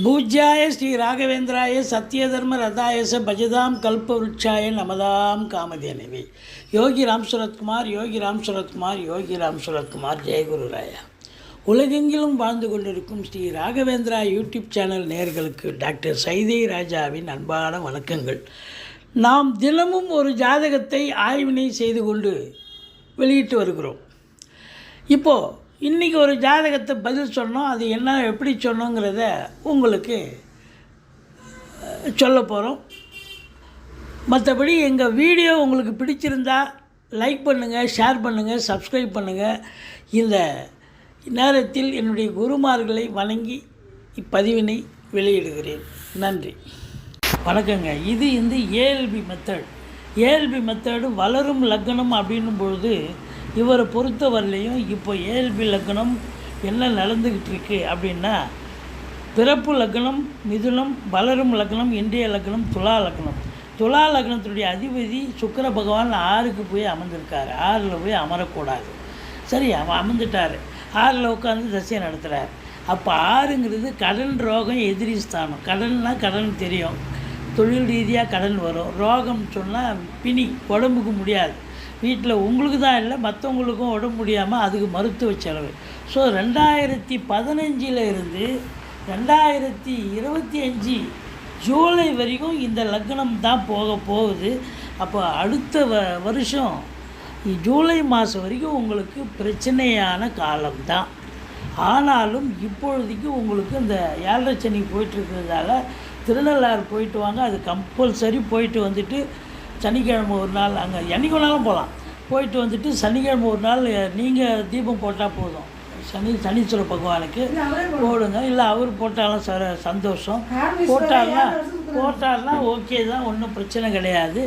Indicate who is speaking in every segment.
Speaker 1: பூஜ்யாய ஸ்ரீ ராகவேந்திராய சத்யதர்ம ரதாயச பஜதாம் கல்பவருட்சாய நமதாம் காமதேனவி. யோகி ராம் சுரத்குமார் யோகி ராம் சுரத்குமார் யோகி ராம் சுரத்குமார் ஜெயகுரு ராயா. உலகெங்கிலும் வாழ்ந்து கொண்டிருக்கும் ஸ்ரீ ராகவேந்திரா யூடியூப் சேனல் நேயர்களுக்கு டாக்டர் சைதை ராஜாவின் அன்பான வணக்கங்கள். நாம் தினமும் ஒரு ஜாதகத்தை ஆய்வினை செய்து கொண்டு வெளியிட்டு வருகிறோம். இப்போது இன்றைக்கி ஒரு ஜாதகத்தை பதில் சொன்னோம் அது என்ன எப்படி சொன்னோங்கிறத உங்களுக்கு சொல்ல போகிறோம் மற்றபடி எங்கள் வீடியோ உங்களுக்கு பிடிச்சிருந்தா லைக் பண்ணுங்கள் ஷேர் பண்ணுங்கள் சப்ஸ்கிரைப் பண்ணுங்கள் இந்த நேரத்தில் என்னுடைய குருமார்களை வணங்கி இப்பதிவினை வெளியிடுகிறேன். நன்றி. வணக்கங்க. இது இந்த ஏஎல்பி மெத்தட் ஏஎல்பி மெத்தடு வளரும் லக்னம் அப்படின்னும் பொழுது இவரை பொறுத்தவரையிலையும் இப்போ ஏஎல்பி லக்னம் என்ன நடந்துக்கிட்டு இருக்கு அப்படின்னா பிறப்பு லக்னம் மிதுனம் வளரும் லக்னம் இன்றைய லக்னம் துலா லக்னம் துலா லக்னத்துடைய அதிபதி சுக்கிர பகவான் ஆறுக்கு போய் அமர்ந்திருக்காரு. ஆறில் போய் அமரக்கூடாது. சரி அவன் அமர்ந்துட்டார். ஆறில் உட்காந்து தசையை நடத்துகிறார் அப்போ ஆறுங்கிறது கடன் ரோகம் எதிரி ஸ்தானம். கடன்னா கடன் தெரியும். தொழில் ரீதியாக கடன் வரும். ரோகம் சொன்னால் பிணி உடம்புக்கு முடியாது. வீட்டில் உங்களுக்கு தான் இல்லை மற்றவங்களுக்கும் உடம்பு முடியாமல் அதுக்கு மருத்துவ செலவு. ஸோ ரெண்டாயிரத்தி பதினஞ்சில் இருந்து ரெண்டாயிரத்தி இருபத்தி அஞ்சு ஜூலை வரைக்கும் இந்த லக்னம் தான் போக போகுது. அப்போ அடுத்த வ வருஷம் ஜூலை மாதம் வரைக்கும் உங்களுக்கு பிரச்சனையான காலம்தான் ஆனாலும் இப்பொழுதைக்கு உங்களுக்கு இந்த ஏழரை சனி போயிட்டுருக்கிறதால திருநள்ளாறு போயிட்டு வாங்க. அது கம்பல்சரி போயிட்டு வந்துட்டு சனிக்கிழமை ஒரு நாள் அங்கே என்னைக்கு வேணாலும் போகலாம் போயிட்டு வந்துட்டு சனிக்கிழமை ஒரு நாள் நீங்கள் தீபம் போட்டால் போதும். சனி சனீஸ்வர பகவானுக்கு போடுங்க. இல்லை அவர் போட்டாலும் ச சந்தோஷம். போட்டார்னா போட்டார்னா ஓகே தான் ஒன்றும் பிரச்சனை கிடையாது.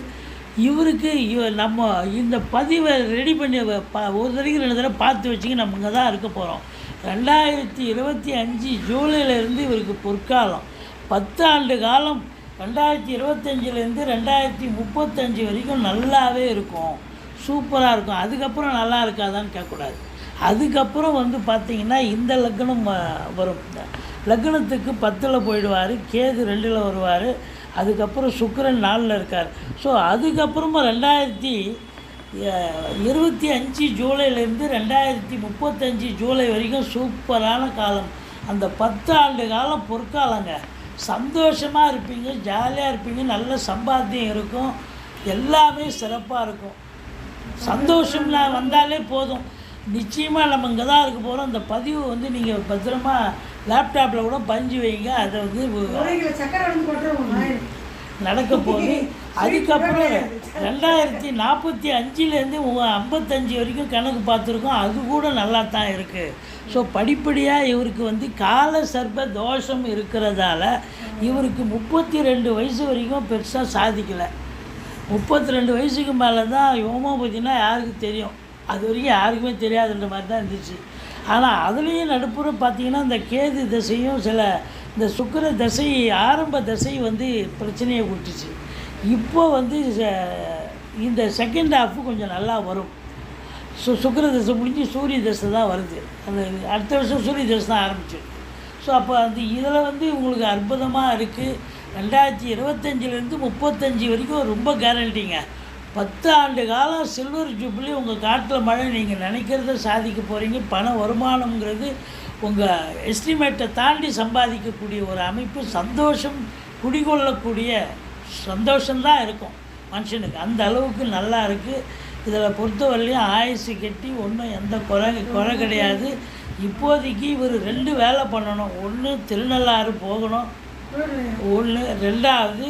Speaker 1: இவருக்கு இவ நம்ம இந்த பதிவை ரெடி பண்ணி ப- ஒரு தடவைக்கு ரெண்டு தடவை பார்த்து வச்சுங்க நம்ம இங்கே தான் இருக்க போகிறோம் ரெண்டாயிரத்தி இருபத்தி அஞ்சு ஜூலையிலேருந்து இவருக்கு பொற்காலம். பத்து ஆண்டு காலம் ரெண்டாயிரத்தி இருபத்தஞ்சிலேருந்து ரெண்டாயிரத்தி முப்பத்தஞ்சு வரைக்கும் நல்லாவே இருக்கும். சூப்பராக இருக்கும். அதுக்கப்புறம் நல்லா இருக்காதான்னு கேட்கக்கூடாது. அதுக்கப்புறம் வந்து பார்த்திங்கன்னா இந்த லக்னம் வ- வரும். லக்னத்துக்கு பத்தில் போயிடுவார் கேது ரெண்டில் வருவார் அதுக்கப்புறம் சுக்கரன் நாலில் இருக்கார். ஸோ அதுக்கப்புறமா ரெண்டாயிரத்தி இருபத்தி அஞ்சு ஜூலைலேருந்து ரெண்டாயிரத்தி முப்பத்தஞ்சு ஜூலை வரைக்கும் சூப்பரான காலம். அந்த பத்து ஆண்டு காலம் பொற்காலங்க. சந்தோஷமாக இருப்பீங்க ஜாலியாக இருப்பீங்க நல்ல சம்பாத்தியம் இருக்கும் எல்லாமே சிறப்பாக இருக்கும். சந்தோஷம்னா வந்தாலே போதும். நிச்சயமாக நம்ம இங்கே தான் இருக்க போகிறோம் அந்த பதிவு வந்து நீங்கள் பத்திரமா லேப்டாப்பில் கூட பஞ்சு வைங்க. அதை வந்து நடக்க போகுது. அதுக்கப்புறம் ரெண்டாயிரத்தி நாற்பத்தி அஞ்சுலேருந்து ஐம்பத்தஞ்சு வரைக்கும் கணக்கு பார்த்துருக்கோம். அது கூட நல்லா தான் இருக்குது ஸோ படிப்படியாக இவருக்கு வந்து கால சர்ப்ப தோஷம் இருக்கிறதால இவருக்கு முப்பத்தி ரெண்டு வயசு வரைக்கும் பெருசாக சாதிக்கலை. முப்பத்தி ரெண்டு வயசுக்கு மேலே தான் ஹோமோபதினா யாருக்கு தெரியும்? அது வரைக்கும் யாருக்குமே தெரியாதுன்ற மாதிரி தான் இருந்துச்சு. ஆனால் அதுலேயும் நடுப்புற பார்த்திங்கன்னா இந்த கேது திசையும் சில இந்த சுக்கிர தசை ஆரம்ப தசை வந்து பிரச்சனையை கொடுத்துச்சு. இப்போ வந்து ச- இந்த செகண்ட் ஹாஃப் கொஞ்சம் நல்லா வரும். சு சுக்கர தசை முடிஞ்சு சூரிய தசை தான் வருது. அந்த அடுத்த வருஷம் சூரிய தசை தான் ஆரம்பிச்சு ஸோ அப்போ அந்த இதில் வந்து உங்களுக்கு அற்புதமாக இருக்குது ரெண்டாயிரத்தி இருபத்தஞ்சிலேருந்து முப்பத்தஞ்சு வரைக்கும் ரொம்ப கேரண்டிங்க பத்து ஆண்டு காலம் சில்வர் ஜூப்ளி உங்கள் காட்டில் மழை நீங்கள் நினைக்கிறத சாதிக்க போகிறீங்க பண வருமானங்கிறது உங்கள் எஸ்டிமேட்டை தாண்டி சம்பாதிக்கக்கூடிய ஒரு அமைப்பு சந்தோஷம் குடிகொள்ளக்கூடிய சந்தோஷம்தான் இருக்கும் மனுஷனுக்கு. அந்த அளவுக்கு நல்லா இருக்குது இதில் பொறுத்தவரையிலையும் ஆயுசு கட்டி ஒன்றும் எந்த குறை குறை கிடையாது. இப்போதைக்கு இவர் ரெண்டு வேலை பண்ணணும். ஒன்று திருநள்ளாறு போகணும். ஒன்று ரெண்டாவது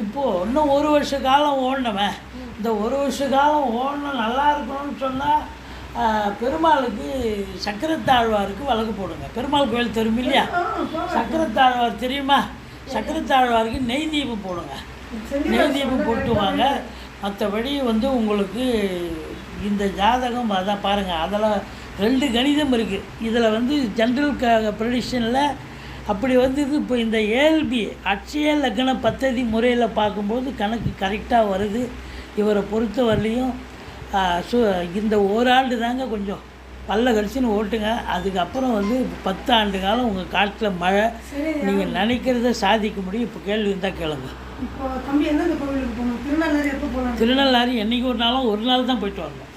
Speaker 1: இப்போது இன்னும் ஒரு வருஷ காலம் ஓடணுவேன் இந்த ஒரு வருஷ காலம் ஓடணும் நல்லா இருக்கணும்னு சொன்னால் பெருமாளுக்கு சக்கரத்தாழ்வாருக்கு வழக்கு போடுங்க. பெருமாள் கோயில் தெரியும் இல்லையா? சக்கரத்தாழ்வார் தெரியுமா? சக்கரத்தாழ்வாருக்கு நெய் தீபம் போடுங்க. நெய் தீபம் போட்டுவாங்க. மற்றபடி வந்து உங்களுக்கு இந்த ஜாதகம் அதான் பாருங்கள் அதில் ரெண்டு கணிதம் இருக்குது இதில் வந்து ஜென்ரல் க ப்ரெடிஷனில் அப்படி வந்து இது இப்போ இந்த ஏஎல்பி அட்சய லக்ன பத்ததி முறையில் பார்க்கும்போது கணக்கு கரெக்டாக வருது. இவரை பொறுத்த வரலையும் சு இந்த ஓராண்டு தாங்க கொஞ்சம் பல்ல கடிச்சுன்னு ஓட்டுங்க. அதுக்கப்புறம் வந்து பத்து ஆண்டு காலம் உங்கள் காட்டில் மழை. நீங்கள் நினைக்கிறத சாதிக்க முடியும். இப்போ கேள்வி இருந்தால் கேளுங்க.
Speaker 2: திருநள்ளாறு
Speaker 1: என்னைக்கு ஒரு நாளும் ஒரு நாள் தான் போயிட்டு வரணும்.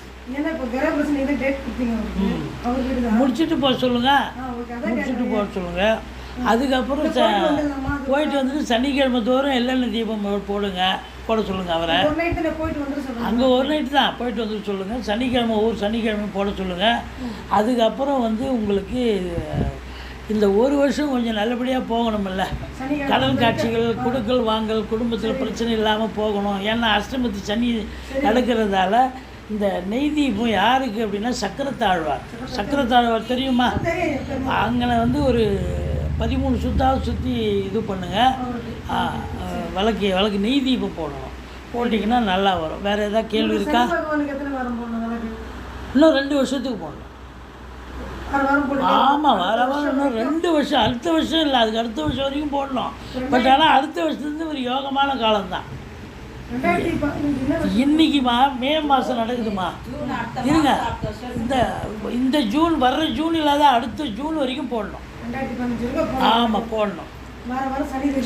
Speaker 1: முடிச்சுட்டு போக சொல்லுங்கள் முடிச்சுட்டு போக சொல்லுங்கள் அதுக்கப்புறம் ச போயிட்டு வந்துட்டு சனிக்கிழமை தோறும் எள்ளெண்ணெய் தீபம் போடுங்க. போட சொல்லுங்கள் அவரை. அங்கே ஒரு நைட்டு தான். போயிட்டு வந்து சொல்லுங்கள் சனிக்கிழமை ஒவ்வொரு சனிக்கிழமை போட சொல்லுங்கள் அதுக்கப்புறம் வந்து உங்களுக்கு இந்த ஒரு வருஷம் கொஞ்சம் நல்லபடியாக
Speaker 2: சனிக்கிழமை
Speaker 1: கடன் காட்சிகள் கொடுக்கல் வாங்கல் குடும்பத்தில் பிரச்சனை இல்லாமல் போகணும். ஏன்னா அஷ்டமத்தி சனி நடக்கிறதால இந்த நெய் தீபம் யாருக்கு அப்படின்னா சக்கரத்தாழ்வார். சக்கரத்தாழ்வார். தெரியும். அங்கே வந்து ஒரு பதிமூணு சுத்தாவது சுற்றி இது பண்ணுங்கள் விளக்கு விளக்கு நெய் தீபம் போடணும். போட்டிங்கன்னா நல்லா வரும். வேறு ஏதாவது கேள்வி இருக்கா? இன்னும் ரெண்டு வருஷத்துக்கு போடணும். ஆமாம் வர வாரம் இன்னும் ரெண்டு வருஷம் அடுத்த வருஷம் இல்லை. அதுக்கு அடுத்த வருஷம் வரைக்கும் போடணும். பட் ஆனால் அடுத்த வருஷத்துலேருந்து ஒரு யோகமான காலம்தான்? இன்னைக்குமா? மே மாதம் நடக்குதுமா? இருங்க. இந்த இந்த ஜூன் வர்ற ஜூன் இல்லாத அடுத்த ஜூன் வரைக்கும் போடணும். ஆமாம் போடணும்.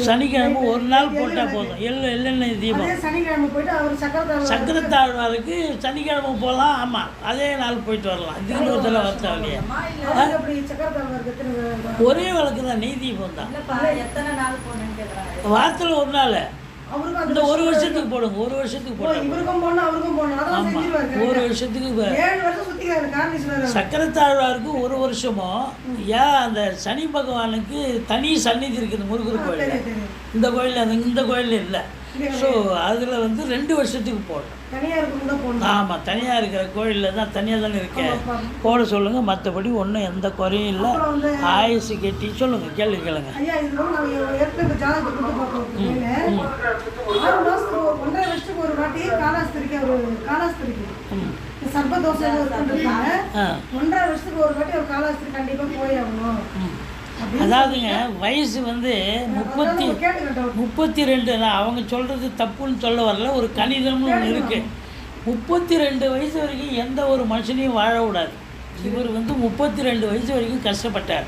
Speaker 1: சனிக்கிழமை ஒரு நாள் போட்டால் போதும். எள்ளு எள்ளெண்ணெய் தீபம். சக்கரத்தாழ்வாருக்கு சனிக்கிழமை போகலாம் ஆமாம் அதே நாள் போயிட்டு வரலாம். இதுக்கு ஒரு தடவை இல்லையா? ஒரே விளக்கு தான் நெய் தீபம் தான் வாரத்தில் ஒரு நாள். இந்த ஒரு வருஷத்துக்கு போடுங்க ஒரு வருஷத்துக்கு போடுங்க.
Speaker 2: இவருக்கும் போடணும் அவருக்கும் போடணும் அதான்
Speaker 1: ஆமாம்
Speaker 2: செஞ்சிருவாரு
Speaker 1: ஒரு வருஷத்துக்கு
Speaker 2: ஏழு வருஷம்
Speaker 1: சக்கரத்தாழ்வாருக்கு ஒரு வருஷமும் ஏன் அந்த சனி பகவானுக்கு தனி சந்நிதி இருக்குது முருகர் கோயில் இந்த கோயில் அந்த இந்த கோயில் இல்லை. ஸோ அதில் வந்து ரெண்டு வருஷத்துக்கு போடணும்.
Speaker 2: தனியா இருக்கும் தான் போடணும்.
Speaker 1: ஆமாம் தனியாக இருக்கிற கோயிலில் தான் தனியாக தானே இருக்கேன். போட சொல்லுங்கள் மற்றபடி ஒன்றும் எந்த குறையும் இல்லை. ஆயுசு கட்டி சொல்லுங்கள் கேள்வி கேளுங்க.
Speaker 2: சர்பதோஷம் ஒன்றரை வருஷத்துக்கு ஒரு வாட்டி ஒரு காலாஸ்திரி கண்டிப்பா போய் ஆகணும்.
Speaker 1: அதாவதுங்க வயசு வந்து முப்பத்தி முப்பத்தி ரெண்டு நான் அவங்க சொல்கிறது தப்புன்னு சொல்ல வரல ஒரு கணிதம்னு ஒன்று இருக்குது முப்பத்தி ரெண்டு வயசு வரைக்கும் எந்த ஒரு மனுஷனையும் வாழ விடாது இவர் வந்து முப்பத்தி ரெண்டு வயசு வரைக்கும் கஷ்டப்பட்டார்.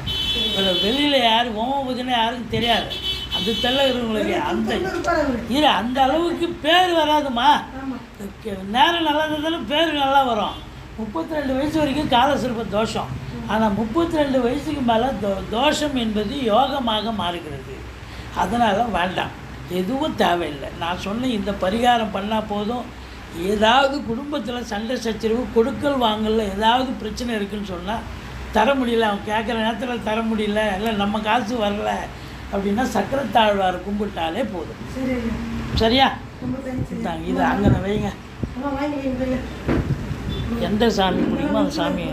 Speaker 1: இவர் வெளியில் யார் ஓமபதினா யாருக்கும் தெரியாது. அந்த தெல்லவங்களுக்கு அந்த
Speaker 2: இருப்பார் அவரு.
Speaker 1: இரு அந்த அளவுக்கு பேர் வராதுமா. நேரம் நல்லா இருந்தாலும் பேர் நல்லா வரும். முப்பத்தி ரெண்டு வயசு வரைக்கும் காலசிற்ப தோஷம். ஆனால் முப்பத்தி ரெண்டு வயசுக்கு மேலே தோ தோஷம் என்பது யோகமாக மாறுகிறது. அதனால் வேண்டாம். எதுவும் தேவையில்லை. நான் சொன்ன இந்த பரிகாரம் பண்ணால் போதும். ஏதாவது குடும்பத்தில் சண்டை சச்சரவு கொடுக்கல் வாங்கல ஏதாவது பிரச்சனை இருக்குன்னு சொன்னால் தர முடியல. அவன் கேட்குற நேரத்தில் தர முடியல. இல்லை நம்ம காசு வரல அப்படின்னா சக்கரத்தாழ்வார் கும்பிட்டாலே போதும். சரியா? இது அங்கே
Speaker 2: வாங்கி.
Speaker 1: எந்த சாமி பிடிக்குமோ அந்த சாமி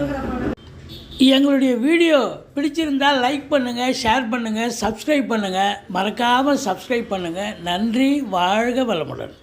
Speaker 1: எங்களுடைய வீடியோ பிடிச்சிருந்தால் லைக் பண்ணுங்கள் ஷேர் பண்ணுங்கள் சப்ஸ்கிரைப் பண்ணுங்கள் மறக்காமல் சப்ஸ்கிரைப் பண்ணுங்கள் நன்றி வாழ்க வளமுடன்.